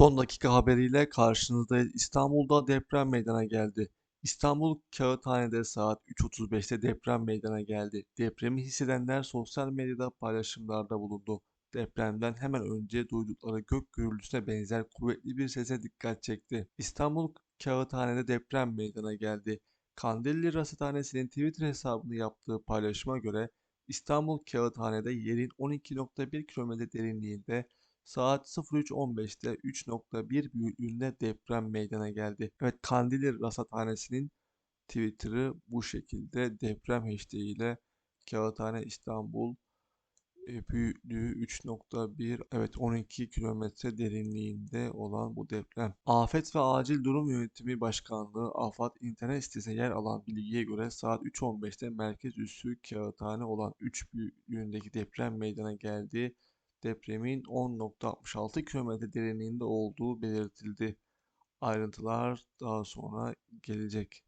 Son dakika haberiyle karşınızdayız. İstanbul'da deprem meydana geldi. İstanbul Kağıthane'de saat 3.35'te deprem meydana geldi. Depremi hissedenler sosyal medyada paylaşımlarda bulundu. Depremden hemen önce duydukları gök gürültüsüne benzer kuvvetli bir sese dikkat çekti. İstanbul Kağıthane'de deprem meydana geldi. Kandilli Rasathanesi'nin Twitter hesabını yaptığı paylaşıma göre İstanbul Kağıthane'de yerin 12.1 kilometre derinliğinde Saat 03.15'te 3.1 büyüklüğünde deprem meydana geldi. Evet Kandilli Rasathanesi'nin Twitter'ı bu şekilde deprem hashtag ile Kağıthane İstanbul e, büyüklüğü 3.1 evet 12 kilometre derinliğinde olan bu deprem. Afet ve Acil Durum Yönetimi Başkanlığı AFAD internet sitesine yer alan bilgiye göre saat 3.15'te merkez üssü Kağıthane olan 3 büyüklüğündeki deprem meydana geldi depremin 10.66 km derinliğinde olduğu belirtildi. Ayrıntılar daha sonra gelecek.